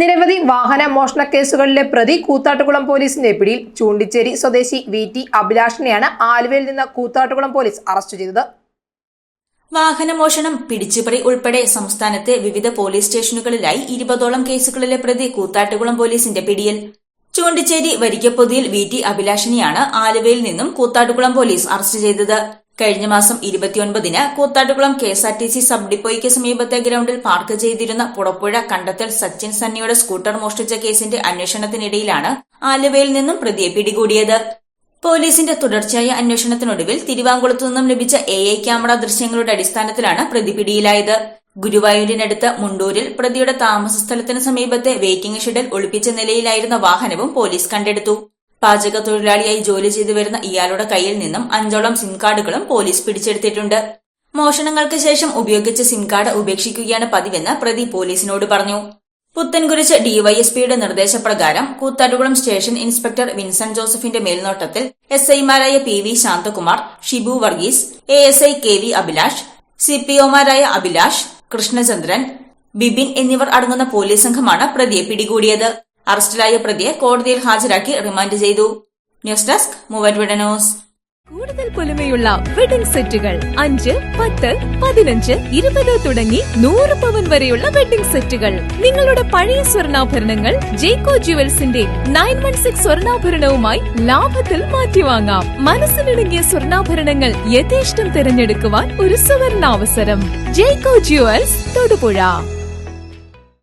നിരവധി വാഹന മോഷണ കേസുകളിലെ പ്രതി കൂത്താട്ടുകുളം പോലീസിന്റെ പിടിയിൽ ചൂണ്ടിച്ചേരി സ്വദേശി വി ടി അഭിലാഷിനെയാണ് ആലുവയിൽ നിന്ന് കൂത്താട്ടുകുളം പോലീസ് അറസ്റ്റ് ചെയ്തത്. വാഹനമോഷണം പിടിച്ചുപറി ഉൾപ്പെടെ സംസ്ഥാനത്തെ വിവിധ പോലീസ് സ്റ്റേഷനുകളിലായി ഇരുപതോളം കേസുകളിലെ പ്രതി കൂത്താട്ടുകുളം പോലീസിന്റെ പിടിയിൽ. ചൂണ്ടിച്ചേരി വരിക്കപ്പൊതിയിൽ വി ടി അഭിലാഷിനെയാണ് ആലുവയിൽ നിന്നും കൂത്താട്ടുകുളം പോലീസ് അറസ്റ്റ് ചെയ്തത്. കഴിഞ്ഞ മാസം ഇരുപത്തിയൊൻപതിന് Koothattukulam K S R T C sub ഡിപ്പോയ്ക്ക് സമീപത്തെ ഗ്രൌണ്ടിൽ പാർക്ക് ചെയ്തിരുന്ന പുറപ്പുഴ കണ്ടെത്തൽ സച്ചിൻ സന്നിയുടെ സ്കൂട്ടർ മോഷ്ടിച്ച കേസിന്റെ അന്വേഷണത്തിനിടയിലാണ് ആലുവയിൽ നിന്നും പ്രതിയെ പിടികൂടിയത്. പോലീസിന്റെ തുടർച്ചയായ അന്വേഷണത്തിനൊടുവിൽ തിരുവാങ്കുളത്തു നിന്നും ലഭിച്ച എ ഐ ക്യാമറ ദൃശ്യങ്ങളുടെ അടിസ്ഥാനത്തിലാണ് പ്രതി പിടിയിലായത്. ഗുരുവായൂരിനടുത്ത് മുണ്ടൂരിൽ പ്രതിയുടെ താമസ സ്ഥലത്തിന് സമീപത്തെ വെയിറ്റിംഗ് ഷെഡിൽ ഒളിപ്പിച്ച നിലയിലായിരുന്ന വാഹനവും പോലീസ് കണ്ടെടുത്തു. പാചക തൊഴിലാളിയായി ജോലി ചെയ്തു വരുന്ന ഇയാളുടെ കയ്യിൽ നിന്നും അഞ്ചോളം സിം കാർഡുകളും പോലീസ് പിടിച്ചെടുത്തിട്ടുണ്ട്. മോഷണങ്ങൾക്ക് ശേഷം ഉപയോഗിച്ച സിം കാർഡ് ഉപേക്ഷിക്കുകയാണ് പതിവെന്ന് പ്രതി പോലീസിനോട് പറഞ്ഞു. പുത്തൻകുരിശ് ഡിവൈഎസ്പിയുടെ നിർദ്ദേശപ്രകാരം കൂത്താട്ടുകുളം സ്റ്റേഷൻ ഇൻസ്പെക്ടർ വിൻസെന്റ് ജോസഫിന്റെ മേൽനോട്ടത്തിൽ എസ് ഐമാരായ P V Shanthakumar Shibu Varghese A S I K V Abhilash C P ഒമാരായ Abhilash Krishnachandran Bibin എന്നിവർ അടങ്ങുന്ന പോലീസ് സംഘമാണ് പ്രതിയെ പിടികൂടിയത്. അറസ്റ്റിലായ പ്രതിയെ കോടതിയിൽ ഹാജരാക്കി റിമാൻഡ് ചെയ്തു. News desk news. കൂടുതൽ പൊലിമയുള്ള വെഡിംഗ് സെറ്റുകൾ അഞ്ച് പത്ത് പതിനഞ്ച് ഇരുപത് തുടങ്ങി നൂറ് പവൻ വരെയുള്ള വെഡിംഗ് സെറ്റുകൾ നിങ്ങളുടെ പഴയ സ്വർണാഭരണങ്ങൾ ജേക്കോ ജുവൽസിന്റെ നയൻ വൺ സിക്സ് സ്വർണാഭരണവുമായി ലാഭത്തിൽ മാറ്റിവാങ്ങാം. മനസ്സിലിണങ്ങിയ സ്വർണാഭരണങ്ങൾ യഥേഷ്ടം തിരഞ്ഞെടുക്കുവാൻ ഒരു സുവർണാവസരം. ജേക്കോ ജുവൽസ് തൊടുപുഴ.